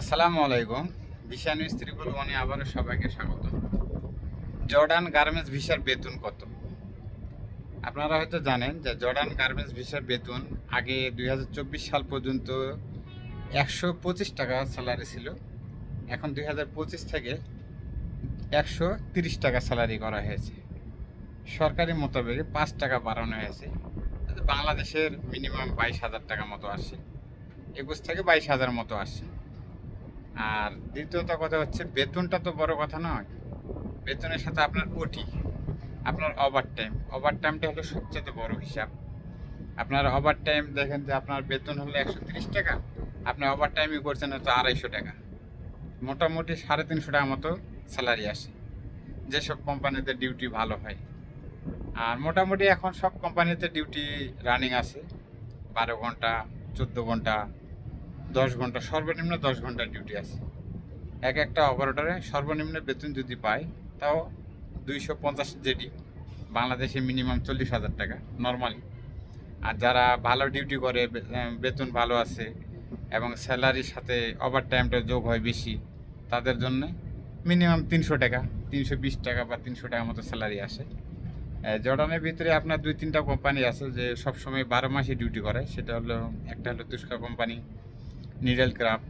আসসালামু আলাইকুম। Visa news triple ওয়ানে আবারও সবাইকে স্বাগত। জর্ডান গার্মেন্টস ভিসার বেতন কত? আপনারা হয়তো জানেন যে জর্ডান গার্মেন্টস ভিসার বেতন আগে দুই হাজার চব্বিশ সাল পর্যন্ত একশো পঁচিশ টাকা স্যালারি ছিল। এখন দুই হাজার পঁচিশ থেকে একশো তিরিশ টাকা স্যালারি করা হয়েছে। সরকারি মোতাবেক পাঁচ টাকা বাড়ানো হয়েছে। বাংলাদেশের মিনিমাম বাইশ হাজার টাকা মতো আসে একুশ থেকে বাইশ হাজার মতো আসে আর দ্বিতীয়ত কথা হচ্ছে, বেতনটা তো বড় কথা নয়। বেতনের সাথে আপনার ওটি, আপনার ওভার টাইম ওভার টাইমটা হলো সবচেয়ে বড় হিসাব। আপনার ওভার টাইম দেখেন যে আপনার বেতন হলো একশো তিরিশ টাকা, আপনি ওভার টাইমই করছেন হয়তো আড়াইশো টাকা। মোটামুটি সাড়ে তিনশো টাকা মতো স্যালারি আসে, যেসব কোম্পানিতে ডিউটি ভালো হয়। আর মোটামুটি এখন সব কোম্পানিতে ডিউটি রানিং আছে, বারো ঘণ্টা, চোদ্দ ঘণ্টা দশ ঘণ্টা, সর্বনিম্ন দশ ঘণ্টা ডিউটি আছে। এক একটা অপারেটরে সর্বনিম্ন বেতন যদি পায়, তাও দুইশো পঞ্চাশ জেডি বাংলাদেশে মিনিমাম চল্লিশ হাজার টাকা নর্মালি আর যারা ভালো ডিউটি করে বেতন ভালো আছে, এবং স্যালারির সাথে ওভার টাইমটা যোগ হয় বেশি, তাদের জন্য মিনিমাম তিনশো টাকা, তিনশো বিশ টাকা বা তিনশো টাকা মতো স্যালারি আসে। জর্ডানের ভিতরে আপনার দুই তিনটা কোম্পানি আছে, যে সবসময় বারো মাসে ডিউটি করে, সেটা হলো, একটা হলো তুস্কা কোম্পানি নিডেল ক্রাফট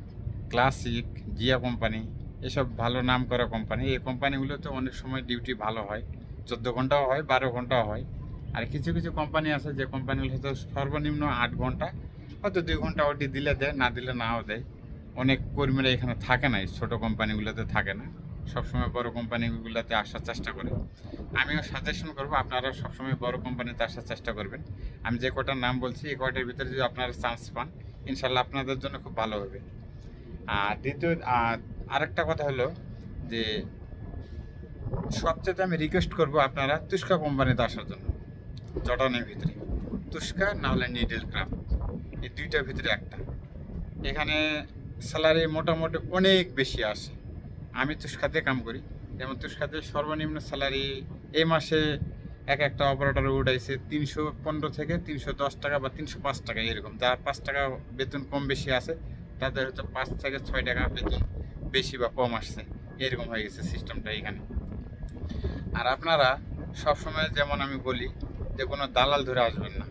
ক্লাসিক জিয়া কোম্পানি এসব ভালো নাম করা কোম্পানি এই কোম্পানিগুলোতে অনেক সময় ডিউটি ভালো হয়। চোদ্দ ঘন্টাও হয়, বারো ঘন্টাও হয়। আর কিছু কিছু কোম্পানি আছে যে কোম্পানিগুলো হয়তো সর্বনিম্ন আট ঘণ্টা হয়তো দুই ঘণ্টা ওটি দিলে দেয়, না দিলে নাও দেয়। অনেক কর্মীরা এখানে থাকে না ছোটো কোম্পানিগুলোতে থাকে না। সবসময় বড় কোম্পানিগুলোতে আসার চেষ্টা করে। আমিও সাজেশন করব আপনারা সবসময় বড় কোম্পানিতে আসার চেষ্টা করবেন। আমি যে কটার নাম বলছি, এই কয়টার ভিতরে যদি আপনারা চান্স পান ইনশাল্লাহ আপনাদের জন্য খুব ভালো হবে। আর দ্বিতীয়, আর আরেকটা কথা হলো যে, সবচেয়ে আমি রিকোয়েস্ট করব আপনারা তুস্কা কোম্পানিতে আসার জন্য, জর্ডানের ভিতরে। তুস্কা না হলে নিডেল ক্রাফট এই দুইটার ভিতরে একটা। এখানে স্যালারি মোটামুটি অনেক বেশি আসে আমি তুস্কাতে কাম করি, যেমন তুস্কাতে সর্বনিম্ন স্যালারি এই মাসে এক একটা অপারেটর উঠাইছে তিনশো পনেরো থেকে তিনশো দশ টাকা বা তিনশো পাঁচ টাকা এরকম। যার পাঁচ টাকা বেতন কম বেশি আছে, তাদের হচ্ছে পাঁচ থেকে ছয় টাকা বেতন বেশি বা কম আসছে। এরকম হয়ে গেছে সিস্টেমটা এখানে। আর আপনারা সবসময় যেমন আমি বলি যে কোনো দালাল ধরে আসবেন না।